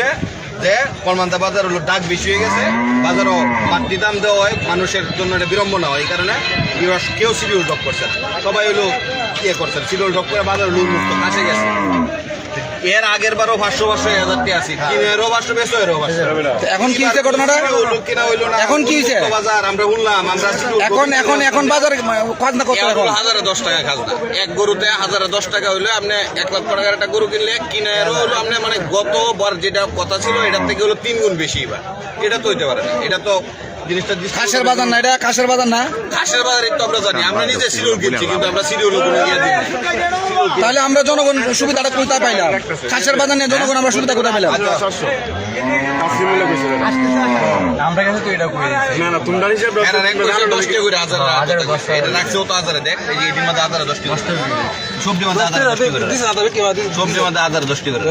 হচ্ছে যে কলমান্তা বাজার হলো ডাক বেশি হয়ে গেছে। বাজারও বাড়তি দাম দেওয়া হয়, মানুষের জন্য এটা বিড়ম্বনা হয়। এই কারণে কেউ সিডিউল ড্রপ করছে সবাই হলো ইয়ে করছেন সিডিউল ড্রপ করে বাজার লুট মুক্ত কাছে গেছে। এর আগের বারও পাঁচশো পাঁচশো এক হাজার আছে। কিনেরও পাঁচশো বেশো এরও পাঁচশো এখন কি হয়েছে ঘটনাটা? কিনা হইল না এখন কি হয়েছে? বাজার আমরা শুনলাম আমরা এখন এখন এখন বাজারে খাজনা কত এখন হাজারে দশ টাকা খাজনা। এক গরুতে হাজারে দশ টাকা হইলে আপনি এক লক্ষ টাকার একটা গরু কিনলে কিনারও হলো আপনি মানে গতবার যেটা কথা ছিল এটার থেকে হলো তিন গুণ বেশি এবার। এটা তো হইতে পারে না। এটা তো খাসের বাজার না এটা খাসের বাজার না? খাসের বাজার একটু আমরা জানি আমরা নিজে সিরিয়াল কিনছি কিন্তু আমরা সিরিয়াল কোনো ইয়ে দিই না। তাহলে আমরা জনগণ সুবিধাটা কোথায় পাইলাম? খাসের বাজার নিয়ে জনগণ আমরা সুবিধা কোথায় পেলাম আমরা কাছে তো এটা করে না না তোমরা হিসাব এরা এক পয়সা দশ টাকা করে হাজার এটা রাখছেও তো হাজারে দেখ এই এটির মধ্যে হাজারে দশ টাকা সবজি মধ্যে হাজারে দশ টাকা করে। সবজি মধ্যে হাজারে দশ টাকা করে।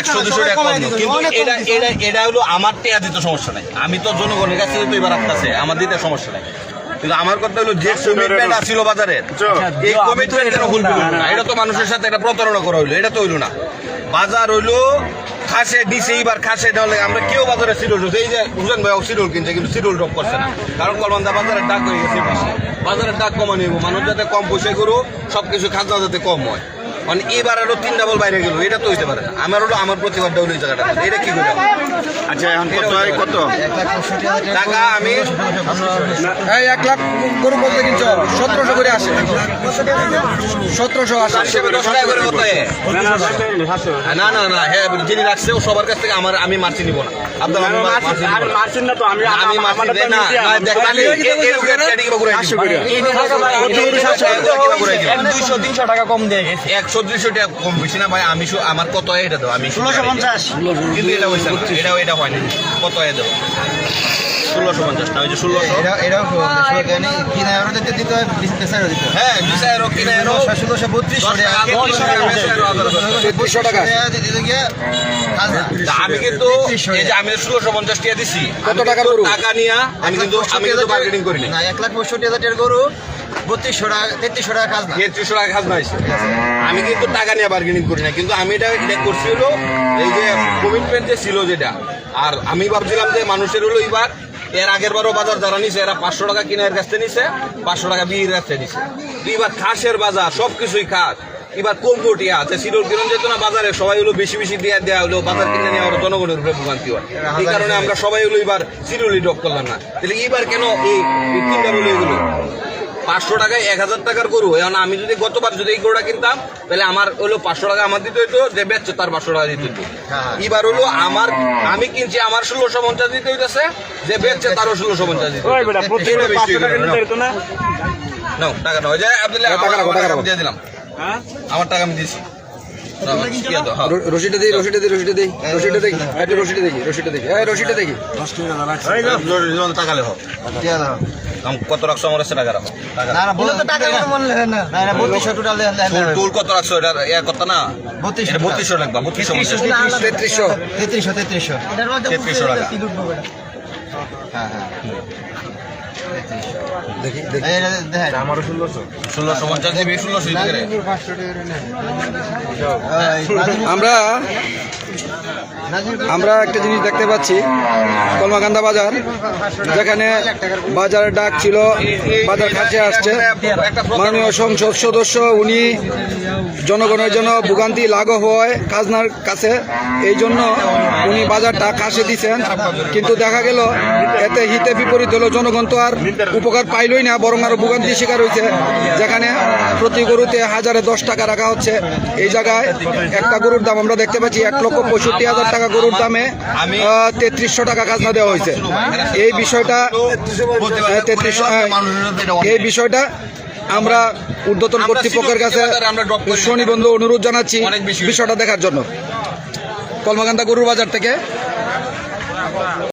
একশো দুশো টাকা কম কিন্তু এটা এটা এটা হলো আমার টেয়া দিতে সমস্যা নাই। আমি তো জনগণের কাছে তো এবার আসতেছে আমার দিতে সমস্যা নাই। কিন্তু আমার কথা হলো যে কমিটমেন্ট আসছিল বাজারে এই কমিটমেন্ট এটা ভুল না এটা তো মানুষের সাথে একটা প্রতারণা করা হইল এটা তো হইল না। বাজার হইল খাসে দিছে এইবার খাসে তাহলে আমরা কেউ বাজারে সিডুল এই যে হুসেন ভাই সিডুল কিনছে কিন্তু সিডুল ড্রপ করছে না। কারণ কলমান্দা বাজারের ডাক হয়ে গেছে বাজারের ডাক কমানো মানুষ যাতে কম পয়সা করো সবকিছু খাজনা যাতে কম হয়। মানে এবার আরও তিন ডাবল বাইরে গেল এটা তো হইতে পারে না। আমার হলো আমার এই জায়গাটা। এটা কি করে আচ্ছা এখন কত? হয় কত? টাকা আমি এই এক লাখ গরু বলতে কিনছ সতেরোশো করে আসে। সতেরোশো আসে। হিসেবে করে কত না না না হ্যাঁ যিনি রাখছে ও সবার কাছ থেকে আমার আমি মার্চি নিব না। আপনার আমি মার্চি না। তো আমি আমি মার্চি না। দুইশো তিনশো টাকা কম দিয়ে গেছে। দুইশো টাকা কম বেশি না ভাই আমি আমার কত এটা দাও আমি ষোলোশো পঞ্চাশ। কিন্তু এটা হয়েছে না এটা এটা হয় না কত হয় দেবো? ষোলোশো পঞ্চাশ না ওই যে ষোলোশো। এটাও হয় ষোলোশো বত্রিশ টাকা টাকা টাকা। আমি কিন্তু এই যে আমি ষোলোশো পঞ্চাশ টাকা দিছি। কত টাকা? টাকা নিয়ে আমি কিন্তু আমি কিন্তু মার্কেটিং করি না না এক লাখ পঁয়ষট্টি হাজার টাকার গরু বত্রিশশো টাকা তেত্রিশশো টাকা খাজনা। তেত্রিশশো টাকা খাজনা হয়েছে। আমি কিন্তু টাকা নিয়ে বার্গেনিং করি না কিন্তু আমি এটা এটা করছি হলো এই যে কমিটমেন্ট যে ছিল যেটা আর আমি ভাবছিলাম যে মানুষের হলো এবার এর আগের বারও বাজার যারা নিছে এরা পাঁচশো টাকা কিনার কাছ নিছে পাঁচশো টাকা বিয়ের কাছ নিছে। এবার খাসের বাজার সব কিছুই খাস। এবার কম কোটিয়া আছে সিরোর কিরণ যেত না বাজারে সবাই হলো বেশি বেশি দেওয়া দেওয়া হলো বাজার কিনে নেওয়া হলো জনগণের উপরে ভোগান্তি হয়। এই কারণে আমরা সবাই হলো এবার সিরোলি ড্রপ করলাম না। তাহলে এবার কেন এই তিনটা বলে এগুলো? পাঁচশো টাকায় এক হাজার টাকার গরু। এখন আমি যদি গতবার যদি এই গরুটা কিনতাম তাহলে আমার হলো পাঁচশো টাকা আমার দিতে হইতো যে বেচছে তার পাঁচশো টাকা দিতে হইতো। হ্যাঁ। এবার হলো আমার আমি কিনছি আমার ষোলোশো পঞ্চাশ দিতে হইতেছে যে বেচছে তারও ষোলোশো পঞ্চাশ দিতে টাকা নয় যে। আমি দিয়ে দিলাম। হ্যাঁ? আমার টাকা আমি দিয়েছি। দাও, হ্যাঁ। র- রশিদে দিই রশিদে দিই রশিদে দিই রশিদে দেখি একটু রশিদে দেখি রশিদে দেখি এই রশিদে দেখি এই নাও। জোর- টাকা লেখো। দিয়ে দাও। আম কত রাখছো আমার কাছে টাকা রাখো। মনে তোর কত রাখছো? এটা ইয়া কত না? বত্রিশশো লাগবা বত্রিশশো তেত্রিশশো। তেত্রিশশো তেত্রিশশো। তেত্রিশশো টাকা। হ্যাঁ হ্যাঁ। দেখি আমারও ষোলোশো ষোলোশো পঞ্চাশ ষোলোশো আমরা আমরা একটা জিনিস দেখতে পাচ্ছি, কলমাকান্দা বাজার, যেখানে বাজারের ডাক ছিল, বাজার কাছে আসছে। মাননীয় সংসদ সদস্য, উনি জনগণের জন্য ভোগান্তি লাঘব হয় খাজনার কাছে, এই জন্য উনি বাজারটা কাছে দিচ্ছেন কিন্তু দেখা গেল, এতে হিতে বিপরীত হলো জনগণ তো আর উপকার পাইলই না, বরং আরও ভোগান্তি শিকার হয়েছে। যেখানে প্রতি গরুতে হাজারে দশ টাকা রাখা হচ্ছে। এই জায়গায় একটা গরুর দাম আমরা দেখতে পাচ্ছি এক লক্ষ পঁয়ষট্টি হাজার টাকা গরুর দামে তেত্রিশশো টাকা খাজনা দেওয়া হয়েছে। এই বিষয়টা তেত্রিশ তেত্রিশশো হ্যাঁ, এই বিষয়টা আমরা ঊর্ধ্বতন কর্তৃপক্ষের কাছে সুনিবন্ধ অনুরোধ জানাচ্ছি বিষয়টা দেখার জন্য। কলমাকান্দা গরুর বাজার থেকে